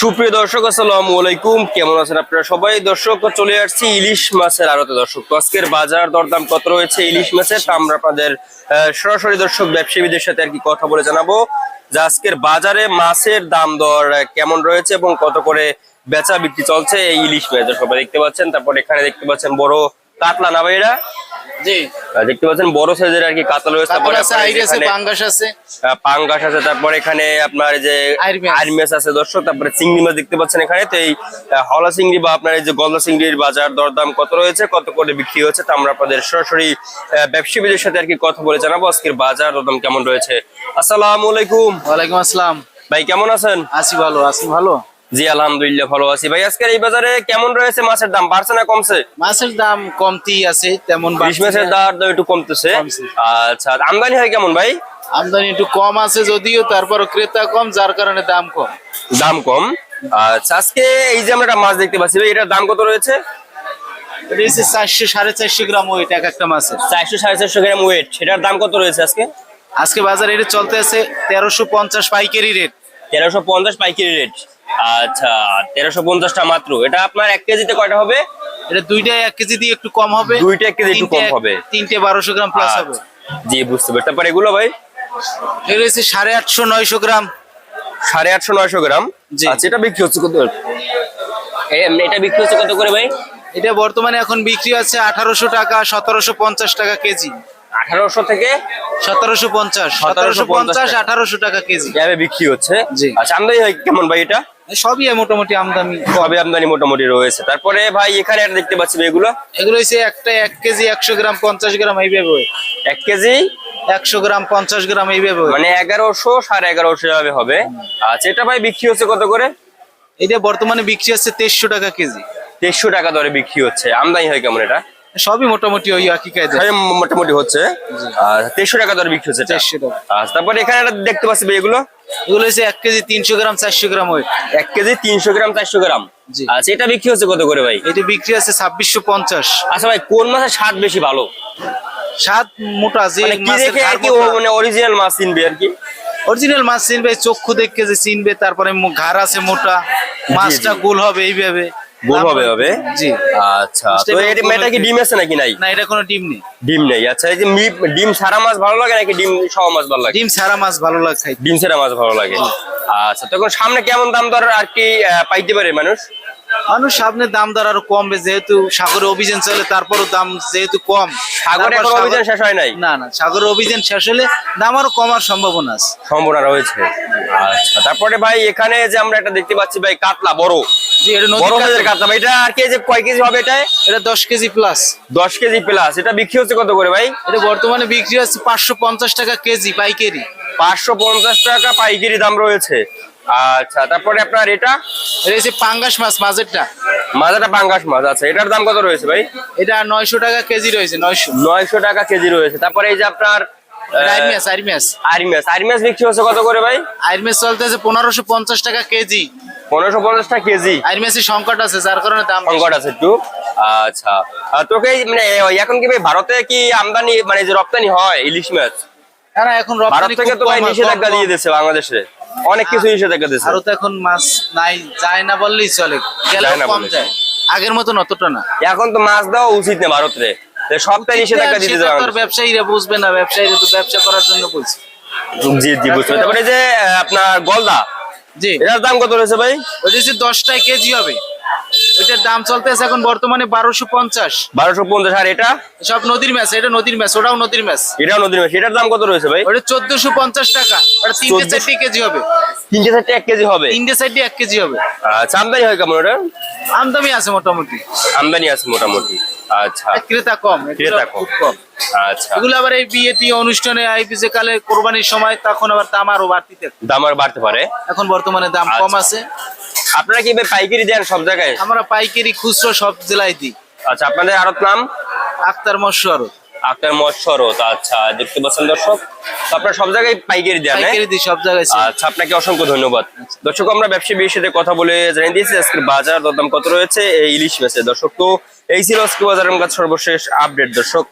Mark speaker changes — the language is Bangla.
Speaker 1: সুপ্রিয় দর্শক, আসসালামু আলাইকুম। কেমন আছেন আপনারা সবাই? দর্শক, চলে আসছি ইলিশ মাছের আড়তে। দর্শক আজকের বাজার দরদাম কত রয়েছে ইলিশ মাছের, তা আমরা আপনাদের সরাসরি দর্শক, ব্যবসায়ীদের সাথে আর কি কথা বলে জানাব। যে আজকের বাজারে মাছের দাম দর কেমন রয়েছে এবং কত করে বেচা বিক্রি চলছে এই ইলিশ মাছ? দর্শক দেখতে পাচ্ছেন, তারপর এখানে দেখতে পাচ্ছেন বড় কাতলা না ভাইরা
Speaker 2: জি।
Speaker 1: দেখতে পাচ্ছেন বড় সাইজের আর কি কাতলা রয়েছে
Speaker 2: তারপরে আছে পাঙ্গাস আছে।
Speaker 1: পাঙ্গাস আছে তারপর এখানে আপনার যে
Speaker 2: আইর
Speaker 1: আইরমেস আছে দর্শক তারপরে চিংড়ি মাছ দেখতে পাচ্ছেন এখানে। তো এই হলা চিংড়ি বা আপনার এই যে গলদা চিংড়ির বাজার দরদাম কত রয়েছে কত করে বিক্রি হচ্ছে তা আমরা আপনাদের সরাসরি ব্যবসায়ীদের সাথে আর কি কথা বলে জানাব। আজকের বাজার দরদাম কেমন রয়েছে? আসসালামু আলাইকুম।
Speaker 2: ওয়ালাইকুম আসসালাম।
Speaker 1: ভাই কেমন আছেন?
Speaker 2: আছি ভালো আছি ভালো?
Speaker 1: জি আলহামদুলিল্লাহ ভালো আছি। ভাই আজকের এই বাজারে কেমন রয়েছে মাছের দাম? বাড়ছে না কমছে?
Speaker 2: মাছের দাম কমতি আছে তেমন
Speaker 1: ইলিশ
Speaker 2: বাড়ছে
Speaker 1: মাছের। দাম একটু কমতেছে। আচ্ছা আমদানি হয় কেমন ভাই?
Speaker 2: আমদানি একটু কম আছে যদিও তারপর ক্রেতা কম যার কারণে দাম কম।
Speaker 1: দাম কম। আচ্ছা আজকে এই যে আমরা একটা মাছ দেখতে পাচ্ছি ভাই এটার দাম কত রয়েছে?
Speaker 2: হচ্ছে চারশো সাড়ে চারশো গ্রাম ওইটা এক একটা মাছের।
Speaker 1: চারশো সাড়ে চারশো গ্রাম ওয়েট সেটার দাম কত রয়েছে আজকে?
Speaker 2: আজকে বাজারে এটা চলতে আছে তেরোশো পঞ্চাশ পাইকারি রেট
Speaker 1: তেরোশো পঞ্চাশ পাইকারি রেট আচ্ছা তেরোশো পঞ্চাশটা মাত্র। এটা আপনার এক কেজিতে কয়টা হবে?
Speaker 2: এটা দুইটা এক কেজি দিয়ে একটু কম হবে।
Speaker 1: দুইটা এক কেজি একটু কম
Speaker 2: তিনটে-
Speaker 1: হবে।
Speaker 2: তিনটে বারোশো গ্রাম প্লাস হবে।
Speaker 1: আচ্ছা, জি বুঝতে পারছি। তারপর এগুলো ভাই?
Speaker 2: হচ্ছে সাড়ে আটশো নয়শো গ্রাম।
Speaker 1: সাড়ে আটশো নয়শো গ্রাম। আচ্ছা এটা বিক্রি হচ্ছে কত? এটা বিক্রি হচ্ছে কত করে ভাই?
Speaker 2: এটা বর্তমানে এখন বিক্রি আছে আঠারোশো টাকা সতেরোশো পঞ্চাশ টাকা কেজি।
Speaker 1: আঠারোশো থেকে?
Speaker 2: সতেরোশো পঞ্চাশ সতেরোশো পঞ্চাশ আঠারোশো টাকা কেজি।
Speaker 1: বিক্রি হচ্ছে?
Speaker 2: জি।
Speaker 1: আচ্ছা আমদানি হয় কেমন ভাই এটা?
Speaker 2: সবই মোটামুটি আমদানি
Speaker 1: সবে আমদানি মোটামুটি রয়েছে। তারপরে ভাই এখানে একটা দেখতে পাচ্ছি এগুলো?
Speaker 2: এগুলো হচ্ছে একটা এক কেজি একশো গ্রাম পঞ্চাশ গ্রাম এইভাবে।
Speaker 1: এক কেজি?
Speaker 2: একশো গ্রাম পঞ্চাশ গ্রাম এইভাবে।
Speaker 1: মানে এগারোশো সাড়ে এগারোশো এভাবে হবে। আচ্ছা এটা ভাই বিক্রি হচ্ছে কত করে?
Speaker 2: এটা বর্তমানে বিক্রি হচ্ছে তেইশশো টাকা কেজি।
Speaker 1: দেড়শো টাকা দরে বিক্রি হচ্ছে। আমদানি হয় কেমন এটা?
Speaker 2: সবই মোটামুটি ওই একই কায়দা
Speaker 1: মোটামুটি হচ্ছে। আর তেরোশো টাকা দরে বিক্রি হচ্ছে।
Speaker 2: 400 টাকা।
Speaker 1: আচ্ছা, তারপরে এখানে দেখতে পাচ্ছি এগুলো?
Speaker 2: এগুলো হচ্ছে এক কেজি তিনশো গ্রাম চারশো গ্রাম ওয়েট।
Speaker 1: এক কেজি তিনশো গ্রাম চারশো গ্রাম?
Speaker 2: জি।
Speaker 1: আচ্ছা এটা বিক্রি হচ্ছে কত করে ভাই?
Speaker 2: এটা বিক্রি আছে ছাব্বিশশো পঞ্চাশ।
Speaker 1: আচ্ছা ভাই কোন মাছের স্বাদ বেশি ভালো?
Speaker 2: সাত মোটা যে
Speaker 1: মানে দেখে আর কি মানে অরিজিনাল মাছ চিনবে আর কি?
Speaker 2: অরিজিনাল মাছ চিনবে চক্ষু দেখে যে চিনবে তারপরে ঘাড় আছে মোটা মাছটা গোল হবে এইভাবে।
Speaker 1: হবে হবে?
Speaker 2: জি।
Speaker 1: আচ্ছা তো কি ডিম আছে নাকি নাই?
Speaker 2: না এটা কোনো ডিম নেই।
Speaker 1: ডিম নেই। আচ্ছা এই যে ডিম সারা মাছ ভালো লাগে নাকি ডিম সহ মাছ ভালো লাগে?
Speaker 2: ডিম ছাড়া মাছ ভালো লাগে।
Speaker 1: ডিম ছাড়া মাছ ভালো লাগে। আচ্ছা তখন সামনে কেমন দাম দর আর কি পাইতে পারে মানুষ?
Speaker 2: মানুষ সামনে দাম দর আরও কমবে যেহেতু সাগরে অভিযান চলে তারপরও দাম যেহেতু কম।
Speaker 1: সাগর- অভিযান শেষ হয় নাই?
Speaker 2: না না সাগরে অভিযান শেষ হলে দাম আরও কমার সম্ভাবনা আছে।
Speaker 1: সম্ভাবনা রয়েছে। আচ্ছা তারপরে ভাই এখানে যে আমরা একটা দেখতে পাচ্ছি ভাই কাতলা বড়।
Speaker 2: জি এটা
Speaker 1: আর কয় কেজি হবে এটা?
Speaker 2: এটা দশ কেজি প্লাস
Speaker 1: দশ কেজি প্লাস এটা বিক্রি হচ্ছে কত করে ভাই?
Speaker 2: এটা বর্তমানে বিক্রি হচ্ছে পাঁচশো পঞ্চাশ টাকা কেজি পাইকারি।
Speaker 1: পাঁচশো পঞ্চাশ টাকা পাইকারি দাম রয়েছে। আচ্ছা তারপরে আপনার এটা?
Speaker 2: এটা হচ্ছে পাঙ্গাস মাছ
Speaker 1: মাজাটা পাঙ্গাস মাছ আছে এটার দাম কত রয়েছে ভাই?
Speaker 2: এটা নয়শো টাকা কেজি রয়েছে নয়শো
Speaker 1: টাকা কেজি রয়েছে। তারপরে এই যে আপনার
Speaker 2: আইরমিয়াস আইরমিয়াস।
Speaker 1: আরিমাস আরিমাস বিক্রি হচ্ছে কত করে ভাই?
Speaker 2: আইরমিয়াস চলতেছে পনেরোশো পঞ্চাশ টাকা কেজি।
Speaker 1: পনেরোশো পঞ্চাশ টাকা কেজি।
Speaker 2: আইরমিয়াসের সংকট আছে যার কারণে দাম
Speaker 1: সংকট আছে একটু। আচ্ছা। তোকে মানে এখন কি ভাই ভারতে কি আমদানি মানে যে রপ্তানি হয় ইলিশ মাছ?
Speaker 2: না এখন
Speaker 1: ভারত থেকে তো ভাই নিষেধাজ্ঞা দিয়ে। দিচ্ছে বাংলাদেশে। অনেক কিছু নিষেধাজ্ঞা দিচ্ছে
Speaker 2: ভারতে এখন মাছ নাই যায় না বললেই চলে।
Speaker 1: না
Speaker 2: কম যায়। আগের মতন অতটা না।
Speaker 1: এখন তো মাছ দেওয়া উচিত না ভারতে। সবটাই নিষেধাজ্ঞা
Speaker 2: দিতে
Speaker 1: বাংলাদেশে।
Speaker 2: ব্যবসায়ীরা বুঝবে না ব্যবসায়ীরা তো ব্যবসা করার জন্য বলছে।
Speaker 1: জি জি বুঝতে তারপরে যে আপনার গলদা
Speaker 2: জি।
Speaker 1: এটার দাম কত রয়েছে ভাই?
Speaker 2: ওই হচ্ছে দশটায় কেজি হবে। ওইটার দাম চলতেছে এখন বর্তমানে বারোশো পঞ্চাশ।
Speaker 1: বারোশো পঞ্চাশ আর এটা?
Speaker 2: সব নদীর ম্যাচ এটা নদীর ম্যাচ ওটাও নদীর ম্যাচ।
Speaker 1: এটাও নদীর মাছ এটার দাম কত রয়েছে ভাই?
Speaker 2: ওটা চোদ্দশো পঞ্চাশ টাকা। ওটা তিনটে
Speaker 1: 1400
Speaker 2: কেজি হবে।
Speaker 1: তিনটে চারটে এক কেজি হবে?
Speaker 2: তিনটে চারটে এক কেজি হবে।
Speaker 1: আচ্ছা আমদানি হয় কেমন ওটা
Speaker 2: আমদামি আছে মোটামুটি।
Speaker 1: আমদানি আছে মোটামুটি। আচ্ছা।
Speaker 2: ক্রেতা কম
Speaker 1: ক্রেতা কম। আচ্ছা।
Speaker 2: এগুলো আবার এই অনুষ্ঠানে আইপি যে কালে কোরবানির সময় তখন আবার দাম আরও বাড়তি
Speaker 1: দাম আর বাড়তে পারে।
Speaker 2: এখন বর্তমানে দাম কম
Speaker 1: আচ্ছা।
Speaker 2: আছে।
Speaker 1: আপনারা কি পাইকারি দেন সব জায়গায়?
Speaker 2: আমরা পাইকারি খুচরো সব জেলায় দিই।
Speaker 1: আচ্ছা আপনাদের আড়ত নাম?
Speaker 2: আক্তার মৎস্য
Speaker 1: আক্তার মৎসরত আচ্ছা দেখতে পাচ্ছেন দর্শক আপনারা সব জায়গায় পাইকারি দেন হ্যাঁ?
Speaker 2: পাইকারি সব জায়গায়
Speaker 1: আচ্ছা আপনাকে অসংখ্য ধন্যবাদ। দর্শক আমরা ব্যবসায়ীর সাথে কথা বলে জানিয়ে দিয়েছি আজকের বাজার দরদাম কত রয়েছে এই ইলিশ মাছের দর্শক তো এই ছিল আজকে বাজারের কাছে সর্বশেষ আপডেট। দর্শক